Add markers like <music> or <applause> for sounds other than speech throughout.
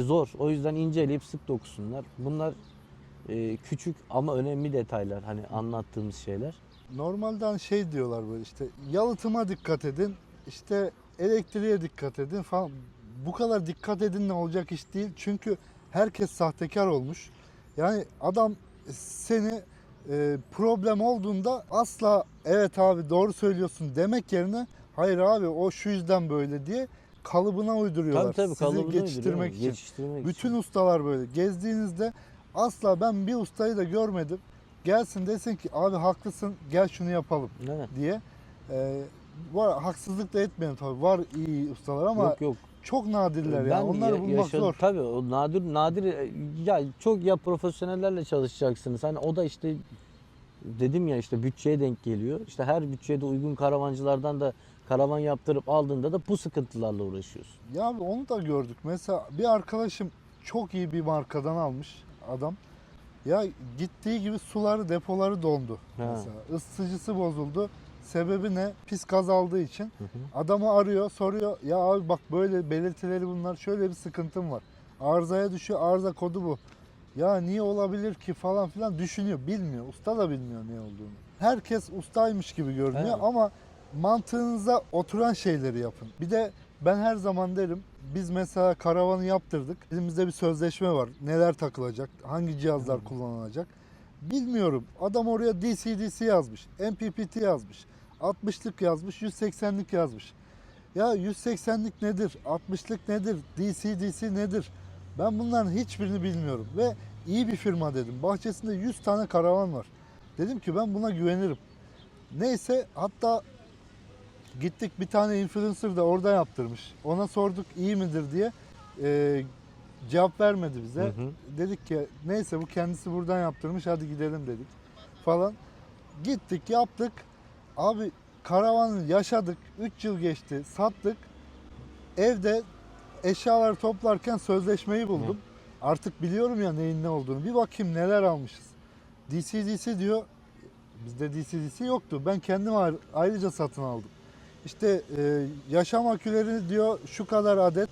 Zor. O yüzden inceleyip sık dokusunlar. Bunlar e, küçük ama önemli detaylar. Hani anlattığımız şeyler. Normalden şey diyorlar böyle işte yalıtıma dikkat edin, işte elektriğe dikkat edin falan. Bu kadar dikkat edin ne olacak iş değil. Çünkü herkes sahtekar olmuş. Yani adam seni e, problem olduğunda asla evet abi doğru söylüyorsun demek yerine hayır abi o şu yüzden böyle diye kalıbına uyduruyorlar. Tabii tabii Sizi kalıbını geçiştirmek için. Geçiştirmek Bütün için. ustalar böyle. Gezdiğinizde asla ben bir ustayı da görmedim. Gelsin desin ki abi haklısın gel şunu yapalım Evet. diye. Ee, var haksızlık da etmeyin tabii. Var iyi ustalar ama yok yok. çok nadirler yani. Onları ya- bulmak yaşadım. zor. Tabii o nadir nadir e, ya çok ya profesyonellerle çalışacaksınız. Hani o da işte dedim ya işte bütçeye denk geliyor. İşte her bütçede uygun karavancılardan da karavan yaptırıp aldığında da bu sıkıntılarla uğraşıyorsun. Ya abi onu da gördük. Mesela bir arkadaşım çok iyi bir markadan almış adam. Ya gittiği gibi suları depoları dondu. Ha. Mesela ısıtıcısı bozuldu. Sebebi ne? Pis gaz aldığı için. Hı hı. Adamı arıyor, soruyor. Ya abi bak böyle belirtileri bunlar. Şöyle bir sıkıntım var. Arızaya düşüyor. Arıza kodu bu. Ya niye olabilir ki falan filan düşünüyor. Bilmiyor. Usta da bilmiyor ne olduğunu. Herkes ustaymış gibi görünüyor Evet. ama mantığınıza oturan şeyleri yapın. Bir de ben her zaman derim biz mesela karavanı yaptırdık. Elimizde bir sözleşme var. Neler takılacak, hangi cihazlar kullanılacak. Bilmiyorum. Adam oraya DC-DC yazmış. MPPT yazmış. 60'lık yazmış, 180'lik yazmış. Ya 180'lik nedir? 60'lık nedir? DC-DC nedir? Ben bunların hiçbirini bilmiyorum. Ve iyi bir firma dedim. Bahçesinde 100 tane karavan var. Dedim ki ben buna güvenirim. Neyse hatta gittik bir tane influencer da orada yaptırmış. Ona sorduk iyi midir diye. Ee, cevap vermedi bize. Hı hı. Dedik ki neyse bu kendisi buradan yaptırmış hadi gidelim dedik falan. Gittik yaptık. Abi karavanı yaşadık. 3 yıl geçti. Sattık. Evde eşyaları toplarken sözleşmeyi buldum. Artık biliyorum ya neyin ne olduğunu. Bir bakayım neler almışız. DC DC diyor. Bizde DC DC yoktu. Ben kendim ayrı- ayrıca satın aldım. İşte e, yaşam aküleri diyor şu kadar adet.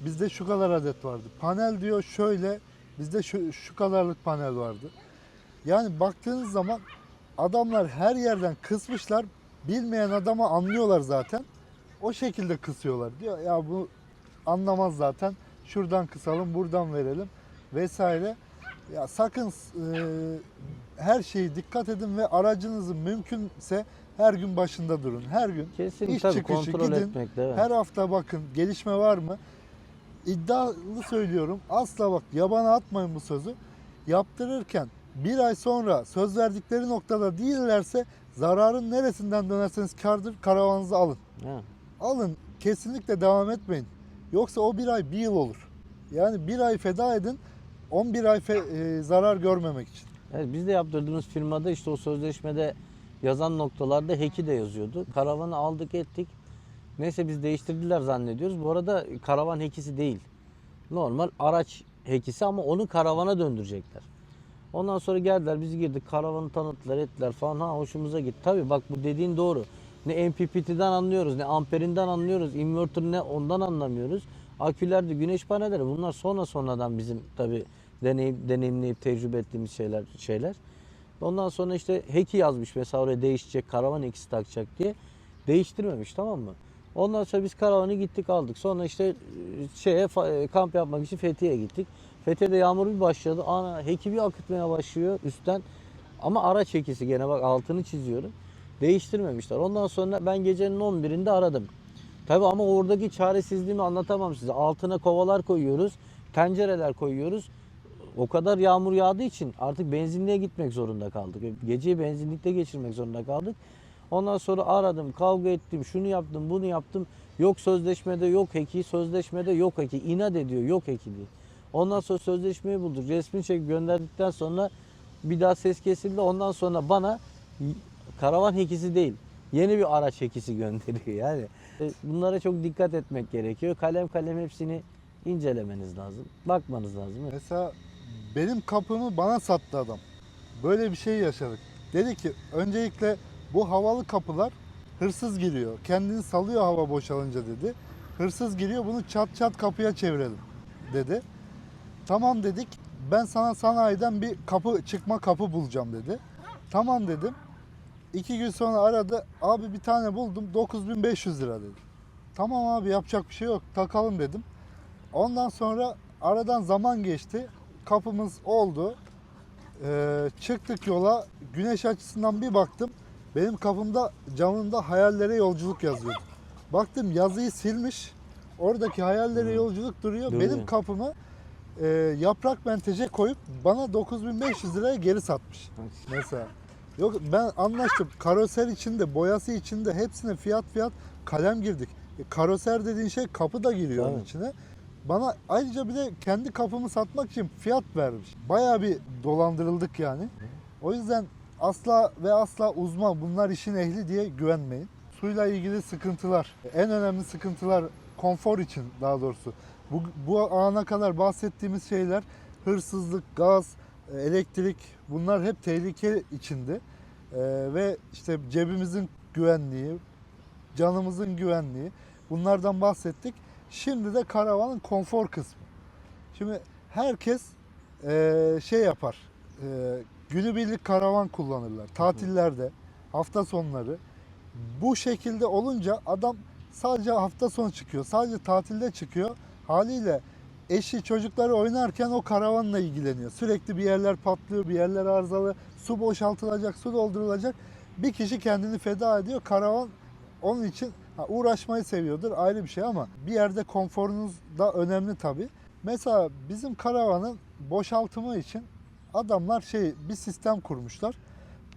Bizde şu kadar adet vardı. Panel diyor şöyle. Bizde şu, şu kadarlık panel vardı. Yani baktığınız zaman adamlar her yerden kısmışlar. Bilmeyen adama anlıyorlar zaten. O şekilde kısıyorlar. Diyor ya bu anlamaz zaten. Şuradan kısalım, buradan verelim vesaire. Ya sakın e, her şeyi dikkat edin ve aracınızın mümkünse her gün başında durun. Her gün Kesin İş tabii çıkışı kontrol gidin, etmek de evet. her hafta bakın gelişme var mı? İddialı söylüyorum. Asla bak yabana atmayın bu sözü. Yaptırırken bir ay sonra söz verdikleri noktada değillerse zararın neresinden dönerseniz kardır karavanınızı alın. Ha. Alın kesinlikle devam etmeyin. Yoksa o bir ay bir yıl olur. Yani bir ay feda edin 11 ay fe- e, zarar görmemek için. Evet, biz de yaptırdığımız firmada işte o sözleşmede yazan noktalarda heki de yazıyordu. Karavanı aldık ettik. Neyse biz değiştirdiler zannediyoruz. Bu arada karavan hekisi değil. Normal araç hekisi ama onu karavana döndürecekler. Ondan sonra geldiler biz girdik karavanı tanıttılar ettiler falan ha hoşumuza gitti. Tabii bak bu dediğin doğru. Ne MPPT'den anlıyoruz ne amperinden anlıyoruz. Inverter ne ondan anlamıyoruz. Akülerde güneş panelleri bunlar sonra sonradan bizim tabii deneyim, deneyimleyip tecrübe ettiğimiz şeyler şeyler. Ondan sonra işte heki yazmış mesela oraya değişecek karavan hekisi takacak diye. Değiştirmemiş tamam mı? Ondan sonra biz karavanı gittik aldık. Sonra işte e, şeye e, kamp yapmak için Fethiye'ye gittik. Fethiye'de yağmur bir başladı. Ana heki bir akıtmaya başlıyor üstten. Ama araç hekisi gene bak altını çiziyorum. Değiştirmemişler. Ondan sonra ben gecenin 11'inde aradım. Tabii ama oradaki çaresizliğimi anlatamam size. Altına kovalar koyuyoruz, tencereler koyuyoruz. O kadar yağmur yağdığı için artık benzinliğe gitmek zorunda kaldık. Geceyi benzinlikte geçirmek zorunda kaldık. Ondan sonra aradım, kavga ettim, şunu yaptım, bunu yaptım. Yok sözleşmede yok heki, sözleşmede yok heki. İnat ediyor, yok heki diye. Ondan sonra sözleşmeyi bulduk. Resmi çekip gönderdikten sonra bir daha ses kesildi. Ondan sonra bana karavan hekisi değil, yeni bir araç hekisi gönderiyor. Yani e, bunlara çok dikkat etmek gerekiyor. Kalem kalem hepsini incelemeniz lazım. Bakmanız lazım. Mesela benim kapımı bana sattı adam. Böyle bir şey yaşadık. Dedi ki öncelikle bu havalı kapılar hırsız giriyor. Kendini salıyor hava boşalınca dedi. Hırsız giriyor bunu çat çat kapıya çevirelim dedi. Tamam dedik. Ben sana sanayiden bir kapı çıkma kapı bulacağım dedi. Tamam dedim. İki gün sonra aradı. Abi bir tane buldum 9500 lira dedi. Tamam abi yapacak bir şey yok. Takalım dedim. Ondan sonra aradan zaman geçti. Kapımız oldu. Ee, çıktık yola. Güneş açısından bir baktım. Benim kapımda camımda hayallere yolculuk yazıyordu. Baktım yazıyı silmiş. Oradaki hayallere Hmm. yolculuk duruyor. Duruyor. Benim kapımı e, yaprak menteşe koyup bana 9500 liraya geri satmış mesela. Yok ben anlaştım. Karoser içinde, boyası içinde hepsine fiyat fiyat kalem girdik. E, karoser dediğin şey kapı da giriyor onun içine. Bana ayrıca bir de kendi kapımı satmak için fiyat vermiş. Bayağı bir dolandırıldık yani. O yüzden asla ve asla uzman bunlar işin ehli diye güvenmeyin. Suyla ilgili sıkıntılar, en önemli sıkıntılar konfor için daha doğrusu. Bu, bu ana kadar bahsettiğimiz şeyler hırsızlık, gaz, e, elektrik bunlar hep tehlike içinde. Ee, ve işte cebimizin güvenliği, canımızın güvenliği bunlardan bahsettik. Şimdi de karavanın konfor kısmı. Şimdi herkes e, şey yapar. E, günübirlik karavan kullanırlar. Tatillerde, hafta sonları. Bu şekilde olunca adam sadece hafta sonu çıkıyor. Sadece tatilde çıkıyor. Haliyle eşi çocukları oynarken o karavanla ilgileniyor. Sürekli bir yerler patlıyor, bir yerler arızalı. Su boşaltılacak, su doldurulacak. Bir kişi kendini feda ediyor. Karavan onun için ha, uğraşmayı seviyordur ayrı bir şey ama bir yerde konforunuz da önemli tabii. Mesela bizim karavanın boşaltımı için adamlar şey bir sistem kurmuşlar.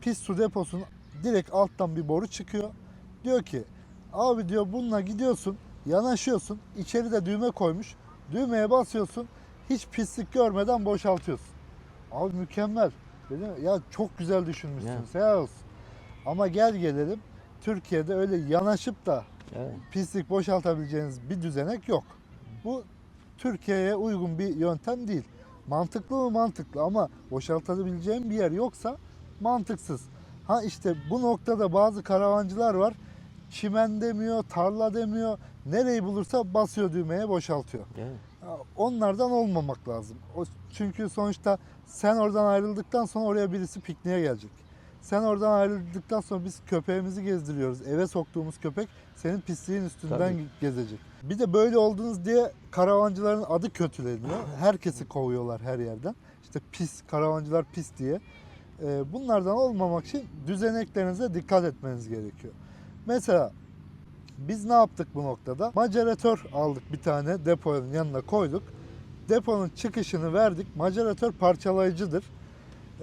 Pis su deposunun direkt alttan bir boru çıkıyor. Diyor ki abi diyor bununla gidiyorsun yanaşıyorsun içeride düğme koymuş. Düğmeye basıyorsun hiç pislik görmeden boşaltıyorsun. Abi mükemmel. Dedim ya çok güzel düşünmüşsünüz. Helal olsun. Ama gel gelelim Türkiye'de öyle yanaşıp da Evet. pislik boşaltabileceğiniz bir düzenek yok. Bu Türkiye'ye uygun bir yöntem değil. Mantıklı mı mantıklı ama boşaltabileceğim bir yer yoksa mantıksız. Ha işte bu noktada bazı karavancılar var. Çimen demiyor, tarla demiyor. Nereyi bulursa basıyor düğmeye boşaltıyor. Evet. Onlardan olmamak lazım. Çünkü sonuçta sen oradan ayrıldıktan sonra oraya birisi pikniğe gelecek. Sen oradan ayrıldıktan sonra biz köpeğimizi gezdiriyoruz. Eve soktuğumuz köpek senin pisliğin üstünden Tabii. gezecek. Bir de böyle oldunuz diye karavancıların adı kötüleniyor. Herkesi kovuyorlar her yerden. İşte pis, karavancılar pis diye. Ee, bunlardan olmamak için düzeneklerinize dikkat etmeniz gerekiyor. Mesela biz ne yaptık bu noktada? Maceratör aldık bir tane deponun yanına koyduk. Deponun çıkışını verdik. Maceratör parçalayıcıdır.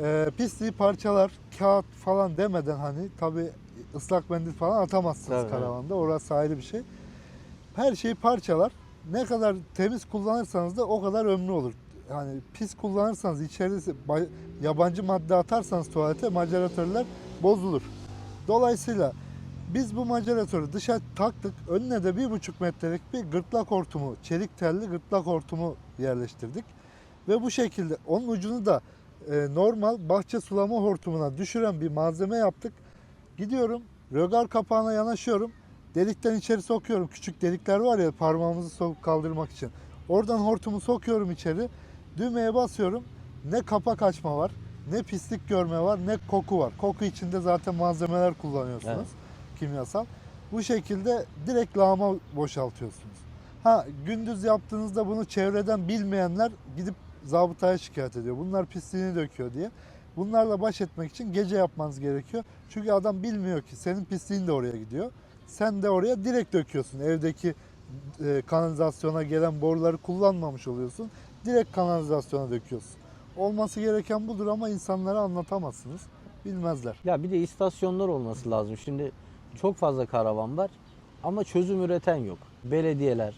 Ee, pisliği parçalar, kağıt falan demeden hani tabi ıslak mendil falan atamazsınız Tabii, karavanda. Orası ayrı bir şey. Her şeyi parçalar. Ne kadar temiz kullanırsanız da o kadar ömrü olur. Yani pis kullanırsanız içerisi yabancı madde atarsanız tuvalete maceratörler bozulur. Dolayısıyla biz bu maceratörü dışa taktık. Önüne de bir buçuk metrelik bir gırtlak hortumu, çelik telli gırtlak hortumu yerleştirdik. Ve bu şekilde onun ucunu da e, normal bahçe sulama hortumuna düşüren bir malzeme yaptık. Gidiyorum, rögar kapağına yanaşıyorum. Delikten içeri sokuyorum. Küçük delikler var ya parmağımızı sokup kaldırmak için. Oradan hortumu sokuyorum içeri. Düğmeye basıyorum. Ne kapak açma var, ne pislik görme var, ne koku var. Koku içinde zaten malzemeler kullanıyorsunuz. Evet. Kimyasal. Bu şekilde direkt lağıma boşaltıyorsunuz. Ha gündüz yaptığınızda bunu çevreden bilmeyenler gidip zabıtaya şikayet ediyor. Bunlar pisliğini döküyor diye. Bunlarla baş etmek için gece yapmanız gerekiyor. Çünkü adam bilmiyor ki senin pisliğin de oraya gidiyor. Sen de oraya direkt döküyorsun. Evdeki e, kanalizasyona gelen boruları kullanmamış oluyorsun. Direkt kanalizasyona döküyorsun. Olması gereken budur ama insanlara anlatamazsınız. Bilmezler. Ya bir de istasyonlar olması lazım. Şimdi çok fazla karavan var ama çözüm üreten yok. Belediyeler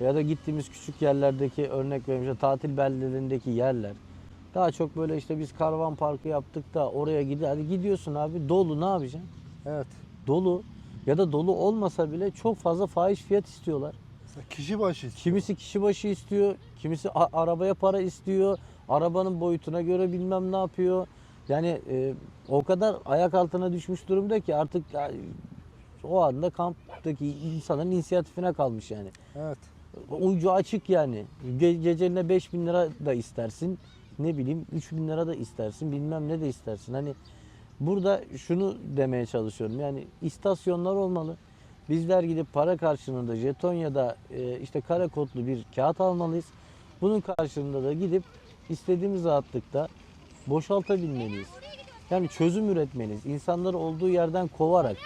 ya da gittiğimiz küçük yerlerdeki örnek vermişler tatil beldelerindeki yerler. Daha çok böyle işte biz karavan parkı yaptık da oraya gidiyor. Hadi gidiyorsun abi dolu ne yapacaksın? Evet. Dolu ya da dolu olmasa bile çok fazla fahiş fiyat istiyorlar. Kişi başı istiyor. Kimisi kişi başı istiyor, kimisi arabaya para istiyor. Arabanın boyutuna göre bilmem ne yapıyor. Yani e, o kadar ayak altına düşmüş durumda ki artık ya, o anda kamptaki insanların inisiyatifine kalmış yani. Evet. Ucu açık yani. Ge- geceline 5000 lira da istersin. Ne bileyim 3000 lira da istersin. Bilmem ne de istersin. Hani burada şunu demeye çalışıyorum. Yani istasyonlar olmalı. Bizler gidip para karşılığında jeton ya da e, işte kare kodlu bir kağıt almalıyız. Bunun karşılığında da gidip istediğimiz rahatlıkta boşaltabilmeliyiz. Yani çözüm üretmeliyiz. İnsanları olduğu yerden kovarak,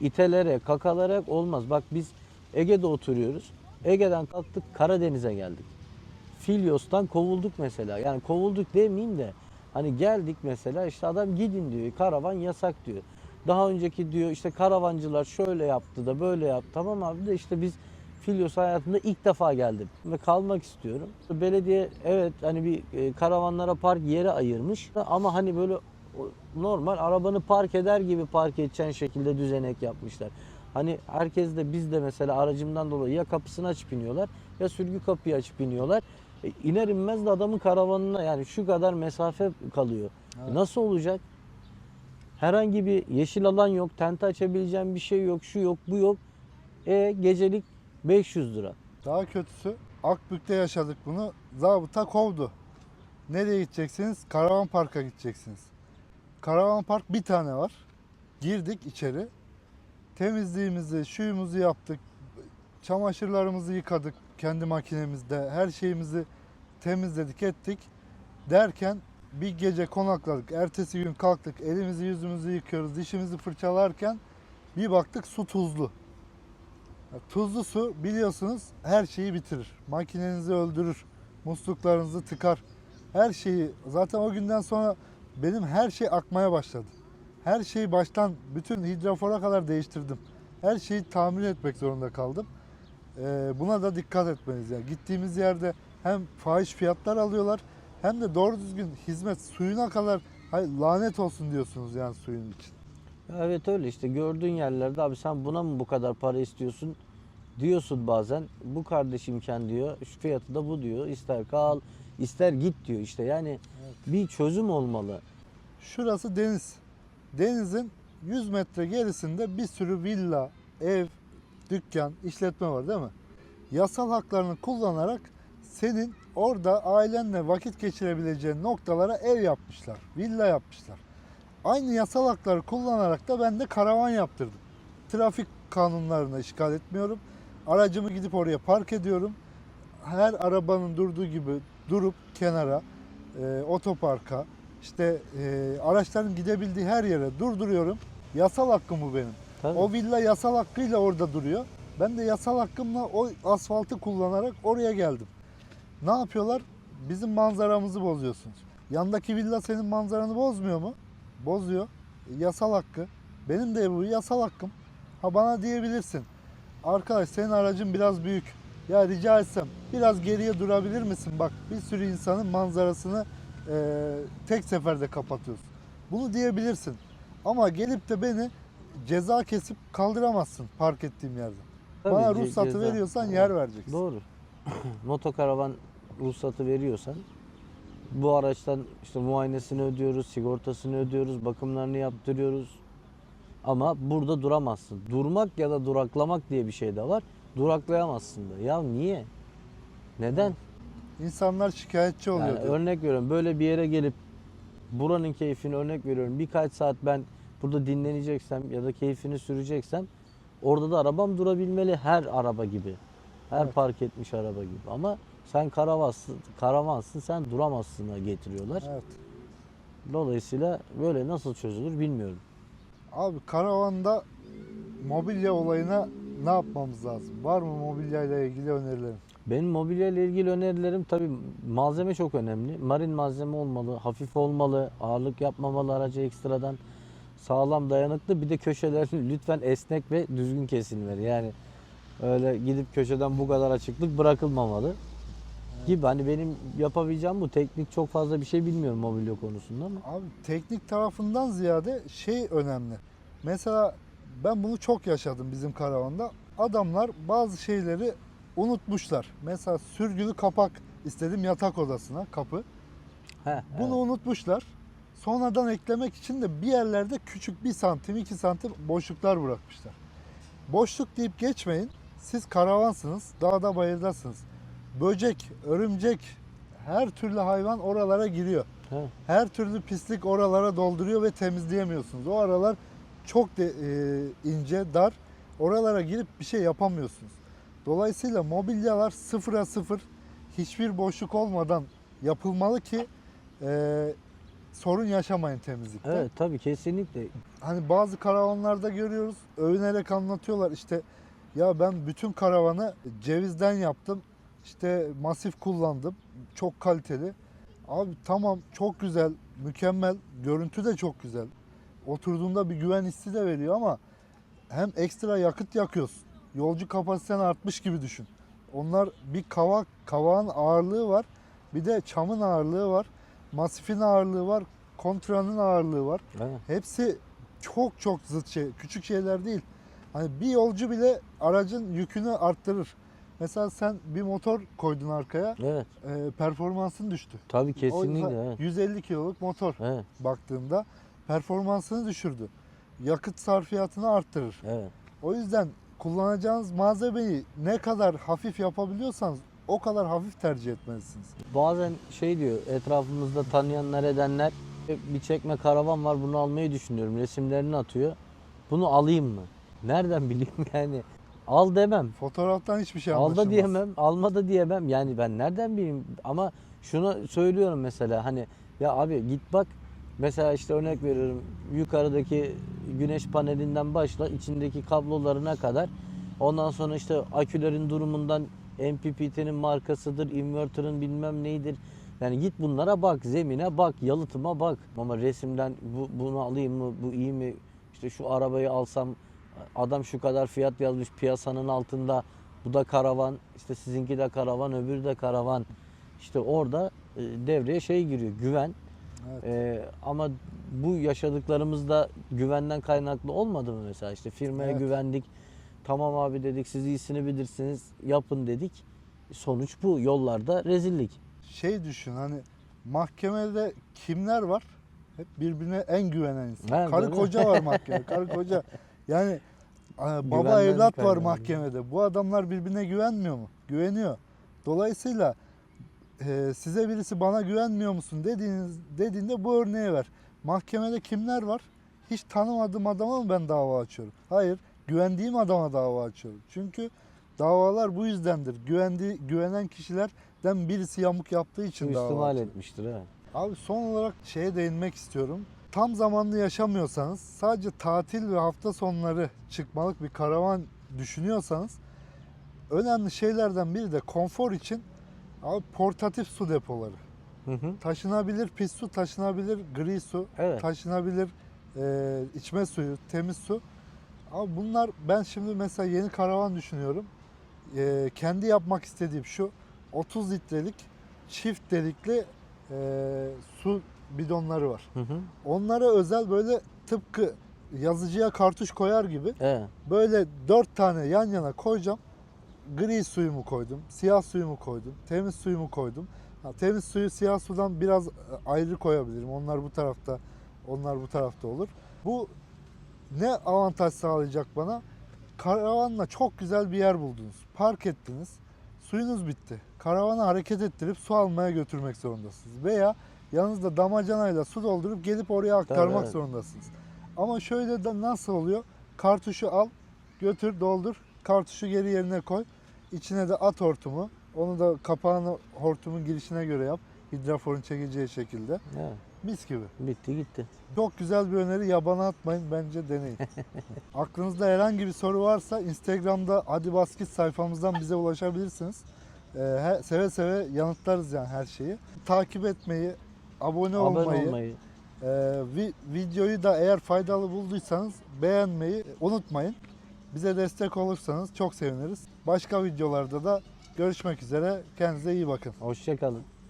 itelerek, kakalarak olmaz. Bak biz Ege'de oturuyoruz. Ege'den kalktık Karadeniz'e geldik. Filyos'tan kovulduk mesela. Yani kovulduk demeyeyim de hani geldik mesela işte adam gidin diyor. Karavan yasak diyor. Daha önceki diyor işte karavancılar şöyle yaptı da böyle yaptı. Tamam abi de işte biz Filyos hayatımda ilk defa geldim ve kalmak istiyorum. Belediye evet hani bir e, karavanlara park yeri ayırmış ama hani böyle normal arabanı park eder gibi park edeceğin şekilde düzenek yapmışlar. Hani herkes de biz de mesela aracımdan dolayı ya kapısını açıp iniyorlar ya sürgü kapıyı açıp iniyorlar. E, iner inmez de adamın karavanına yani şu kadar mesafe kalıyor. Evet. Nasıl olacak? Herhangi bir yeşil alan yok, tente açabileceğim bir şey yok, şu yok, bu yok. E gecelik 500 lira. Daha kötüsü Akbük'te yaşadık bunu. Zabıta kovdu. Nereye gideceksiniz? Karavan parka gideceksiniz. Karavan park bir tane var. Girdik içeri. Temizliğimizi, şuyumuzu yaptık. Çamaşırlarımızı yıkadık kendi makinemizde. Her şeyimizi temizledik, ettik. Derken bir gece konakladık. Ertesi gün kalktık. Elimizi yüzümüzü yıkıyoruz. Dişimizi fırçalarken bir baktık su tuzlu. Tuzlu su biliyorsunuz her şeyi bitirir. Makinenizi öldürür. Musluklarınızı tıkar. Her şeyi zaten o günden sonra benim her şey akmaya başladı. Her şeyi baştan bütün hidrofora kadar değiştirdim. Her şeyi tamir etmek zorunda kaldım. Ee, buna da dikkat etmeniz yani. Gittiğimiz yerde hem fahiş fiyatlar alıyorlar hem de doğru düzgün hizmet suyuna kadar hayır, lanet olsun diyorsunuz yani suyun için. Evet öyle işte gördüğün yerlerde abi sen buna mı bu kadar para istiyorsun diyorsun bazen. Bu kardeşimken diyor şu fiyatı da bu diyor. İster kal ister git diyor işte yani bir çözüm olmalı. Şurası deniz. Denizin 100 metre gerisinde bir sürü villa, ev, dükkan, işletme var değil mi? Yasal haklarını kullanarak senin orada ailenle vakit geçirebileceğin noktalara ev yapmışlar, villa yapmışlar. Aynı yasal hakları kullanarak da ben de karavan yaptırdım. Trafik kanunlarına işgal etmiyorum. Aracımı gidip oraya park ediyorum. Her arabanın durduğu gibi durup kenara, e, otoparka, işte e, araçların gidebildiği her yere durduruyorum. Yasal hakkım bu benim. Tabii. O villa yasal hakkıyla orada duruyor. Ben de yasal hakkımla o asfaltı kullanarak oraya geldim. Ne yapıyorlar? Bizim manzaramızı bozuyorsunuz. Yandaki villa senin manzaranı bozmuyor mu? Bozuyor. E, yasal hakkı. Benim de bu yasal hakkım. Ha bana diyebilirsin. Arkadaş senin aracın biraz büyük. Ya rica etsem biraz geriye durabilir misin? Bak bir sürü insanın manzarasını e, tek seferde kapatıyorsun. Bunu diyebilirsin. Ama gelip de beni ceza kesip kaldıramazsın park ettiğim yerde. Tabii Bana ce- ruhsatı ceza. veriyorsan yer vereceksin. Doğru. <laughs> Motokaravan ruhsatı veriyorsan bu araçtan işte muayenesini ödüyoruz, sigortasını ödüyoruz, bakımlarını yaptırıyoruz. Ama burada duramazsın. Durmak ya da duraklamak diye bir şey de var. Duraklayamazsın da. Ya niye? Neden? İnsanlar şikayetçi oluyor. Yani örnek veriyorum böyle bir yere gelip buranın keyfini örnek veriyorum. Birkaç saat ben burada dinleneceksem ya da keyfini süreceksem orada da arabam durabilmeli her araba gibi. Her Evet. park etmiş araba gibi. Ama sen karavansın, karavansın sen duramazsın'a getiriyorlar. Evet. Dolayısıyla böyle nasıl çözülür bilmiyorum. Abi karavanda mobilya olayına ne yapmamız lazım? Var mı mobilya ile ilgili önerilerin? Benim mobilya ile ilgili önerilerim tabii malzeme çok önemli. Marin malzeme olmalı, hafif olmalı, ağırlık yapmamalı araca ekstradan. Sağlam, dayanıklı. Bir de köşelerin <laughs> lütfen esnek ve düzgün kesilmeli. Yani öyle gidip köşeden bu kadar açıklık bırakılmamalı. Gibi hani benim yapabileceğim bu. Teknik çok fazla bir şey bilmiyorum mobilya konusunda ama. Abi teknik tarafından ziyade şey önemli. Mesela ben bunu çok yaşadım bizim karavanda. Adamlar bazı şeyleri unutmuşlar. Mesela sürgülü kapak istedim yatak odasına kapı. Heh, Bunu evet. unutmuşlar. Sonradan eklemek için de bir yerlerde küçük bir santim iki santim boşluklar bırakmışlar. Boşluk deyip geçmeyin. Siz karavansınız, dağda bayırdasınız. Böcek, örümcek, her türlü hayvan oralara giriyor. He. Her türlü pislik oralara dolduruyor ve temizleyemiyorsunuz. O aralar çok de, e, ince, dar. Oralara girip bir şey yapamıyorsunuz. Dolayısıyla mobilyalar sıfıra sıfır, hiçbir boşluk olmadan yapılmalı ki e, sorun yaşamayın temizlikte. Evet tabii kesinlikle. Hani bazı karavanlarda görüyoruz, övünerek anlatıyorlar işte ya ben bütün karavanı cevizden yaptım, işte masif kullandım, çok kaliteli. Abi tamam çok güzel, mükemmel, görüntü de çok güzel. Oturduğunda bir güven hissi de veriyor ama hem ekstra yakıt yakıyorsun. Yolcu kapasiten artmış gibi düşün. Onlar bir kavak, kavağın ağırlığı var. Bir de çamın ağırlığı var. Masifin ağırlığı var. Kontranın ağırlığı var. Evet. Hepsi çok çok zıt şey. Küçük şeyler değil. Hani bir yolcu bile aracın yükünü arttırır. Mesela sen bir motor koydun arkaya, Evet. e, performansın düştü. Tabii kesinlikle. yüzden Evet. 150 kiloluk motor Evet. baktığında performansını düşürdü. Yakıt sarfiyatını arttırır. Evet. O yüzden kullanacağınız malzemeyi ne kadar hafif yapabiliyorsanız o kadar hafif tercih etmelisiniz. Bazen şey diyor etrafımızda tanıyanlar edenler bir çekme karavan var bunu almayı düşünüyorum. Resimlerini atıyor. Bunu alayım mı? Nereden bileyim <laughs> yani? Al demem. Fotoğraftan hiçbir şey Al da anlaşılmaz. diyemem, alma da diyemem. Yani ben nereden bileyim? Ama şunu söylüyorum mesela hani ya abi git bak mesela işte örnek veriyorum yukarıdaki güneş panelinden başla içindeki kablolarına kadar ondan sonra işte akülerin durumundan MPPT'nin markasıdır, inverter'ın bilmem neydir. Yani git bunlara bak, zemine bak, yalıtıma bak. Ama resimden bu, bunu alayım mı, bu iyi mi? İşte şu arabayı alsam adam şu kadar fiyat yazmış piyasanın altında. Bu da karavan, işte sizinki de karavan, öbürü de karavan. İşte orada e, devreye şey giriyor, güven. Evet. E, ama bu yaşadıklarımızda güvenden kaynaklı olmadı mı mesela? İşte firmaya Evet. güvendik. Tamam abi dedik, siz iyisini bilirsiniz, yapın dedik. Sonuç bu. Yollarda rezillik. şey düşün hani mahkemede kimler var? Hep birbirine en güvenen insan. Ha, karı koca var mahkemede. <laughs> karı koca. Yani e, baba Güvenden evlat var mahkemede. Bu adamlar birbirine güvenmiyor mu? Güveniyor. Dolayısıyla e, size birisi bana güvenmiyor musun dediğiniz dediğinde bu örneği ver. Mahkemede kimler var? Hiç tanımadığım adama mı ben dava açıyorum? Hayır, güvendiğim adama dava açıyorum. Çünkü davalar bu yüzdendir. Güvendiği, güvenen kişilerden birisi yamuk yaptığı için dava Suistimal açıyorum. etmiştir. Evet. Abi son olarak şeye değinmek istiyorum. Tam zamanlı yaşamıyorsanız, sadece tatil ve hafta sonları çıkmalık bir karavan düşünüyorsanız önemli şeylerden biri de konfor için abi portatif su depoları. Hı hı. Taşınabilir pis su, taşınabilir gri su, Evet. taşınabilir e, içme suyu, temiz su. Abi bunlar ben şimdi mesela yeni karavan düşünüyorum. E, kendi yapmak istediğim şu 30 litrelik çift delikli e, su bidonları var. Hı hı. Onlara özel böyle tıpkı yazıcıya kartuş koyar gibi Evet. böyle dört tane yan yana koyacağım. Gri suyumu koydum, siyah suyumu koydum, temiz suyumu koydum. Ha, temiz suyu siyah sudan biraz e, ayrı koyabilirim. Onlar bu tarafta, onlar bu tarafta olur. Bu ne avantaj sağlayacak bana? Karavanla çok güzel bir yer buldunuz. Park ettiniz. Suyunuz bitti. Karavanı hareket ettirip su almaya götürmek zorundasınız. Veya yanınızda damacanayla su doldurup gelip oraya aktarmak evet. zorundasınız. Ama şöyle de nasıl oluyor? Kartuşu al, götür, doldur. Kartuşu geri yerine koy. İçine de at hortumu. Onu da kapağını hortumun girişine göre yap. Hidraforun çekeceği şekilde. evet. Mis gibi. Bitti gitti. Çok güzel bir öneri. Yabana atmayın. Bence deneyin. <laughs> Aklınızda herhangi bir soru varsa Instagram'da Hadi Basket sayfamızdan bize ulaşabilirsiniz. Ee, seve seve yanıtlarız yani her şeyi. Takip etmeyi, abone, Abone olmayı, olmayı. e, vi- videoyu da eğer faydalı bulduysanız beğenmeyi unutmayın. Bize destek olursanız çok seviniriz. Başka videolarda da görüşmek üzere. Kendinize iyi bakın. Hoşçakalın.